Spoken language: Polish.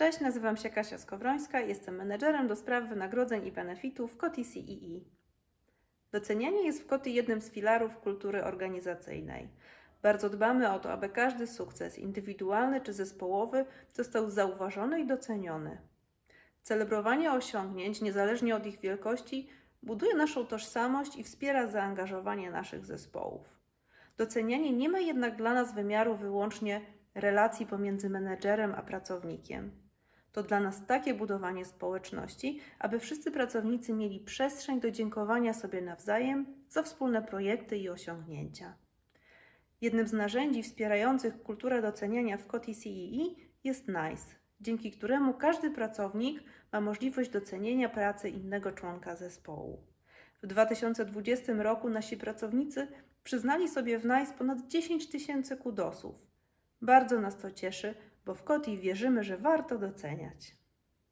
Cześć, nazywam się Kasia Skowrońska, jestem menedżerem do spraw wynagrodzeń i benefitów w Koti CEE. Docenianie jest w Koti jednym z filarów kultury organizacyjnej. Bardzo dbamy o to, aby każdy sukces, indywidualny czy zespołowy, został zauważony i doceniony. Celebrowanie osiągnięć, niezależnie od ich wielkości, buduje naszą tożsamość i wspiera zaangażowanie naszych zespołów. Docenianie nie ma jednak dla nas wymiaru wyłącznie relacji pomiędzy menedżerem a pracownikiem. To dla nas takie budowanie społeczności, aby wszyscy pracownicy mieli przestrzeń do dziękowania sobie nawzajem za wspólne projekty i osiągnięcia. Jednym z narzędzi wspierających kulturę doceniania w Koti CEE jest NICE, dzięki któremu każdy pracownik ma możliwość docenienia pracy innego członka zespołu. W 2020 roku nasi pracownicy przyznali sobie w NICE ponad 10 tysięcy kudosów. Bardzo nas to cieszy, bo w Koti wierzymy, że warto doceniać.